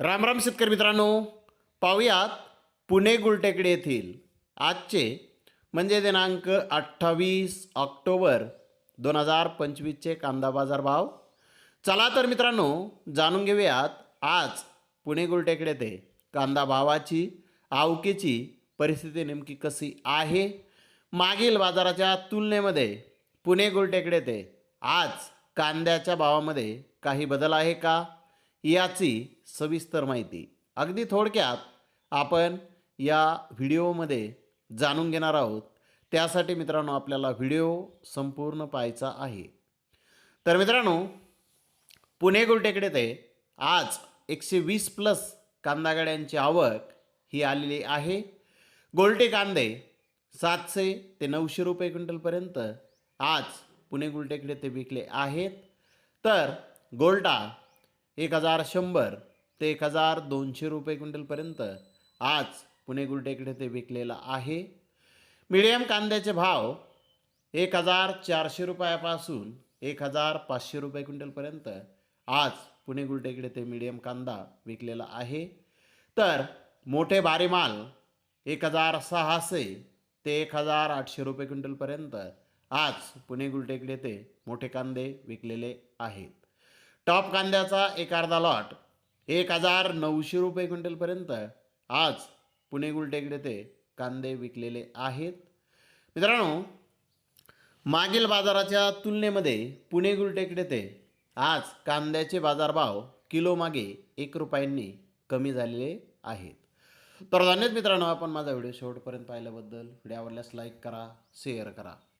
राम राम शेतकरी मित्रांनो पाहूयात पुणे गुलटेकडे येथील आजचे म्हणजे दिनांक अठ्ठावीस ऑक्टोबर दोन हजार पंचवीसचे कांदा बाजार भाव. चला तर मित्रांनो जाणून घेऊयात आज पुणे गुलटेकडे ते कांदा भावाची आवकेची परिस्थिती नेमकी कशी आहे? मागील बाजाराच्या तुलनेमध्ये पुणे गुलटेकडे ते आज कांद्याच्या भावामध्ये काही बदल आहे का? याची सविस्तर माहिती. अगदी थोडक्यात आपण या व्हिडिओमध्ये जाणून घेणार आहोत. त्यासाठी मित्रांनो आपल्याला व्हिडिओ संपूर्ण पाहायचा आहे. तर मित्रांनो पुणे गुलटेकडे ते आज एकशे वीस प्लस कांदा गाड्यांची आवक ही आलेली आहे. गोलटे कांदे सातशे ते नऊशे रुपये क्विंटलपर्यंत आज पुणे गुलटेकडे ते विकले आहेत. तर गोल्टा एक हजार शंभर ते एक हजार दोनशे रुपये क्विंटलपर्यंत आज पुणे गुलटेकडे ते विकलेला आहे. मिडियम कांद्याचे भाव एक हजार चारशे रुपयापासून एक हजार पाचशे रुपये क्विंटलपर्यंत आज पुणे गुलटेकडे ते मिडियम कांदा विकलेला आहे. तर मोठे भारी माल एक हजार सहाशे ते एक हजार आठशे रुपये क्विंटलपर्यंत आज पुणे गुलटेकडे ते मोठे कांदे विकलेले आहेत. टॉप कांद्याचा एक अर्धा लॉट एक हजार नऊशे रुपये क्विंटलपर्यंत आज पुणे गुलटेकडे ते कांदे विकलेले आहेत. मित्रांनो मागील बाजाराच्या तुलनेमध्ये पुणे गुलटेकडे ते आज कांद्याचे बाजारभाव किलो मागे एक रुपयांनी कमी झालेले आहेत. तर धन्यवाद मित्रांनो आपण माझा व्हिडिओ शेवटपर्यंत पाहिल्याबद्दल. व्हिडिओ आवडल्यास लाईक करा शेअर करा.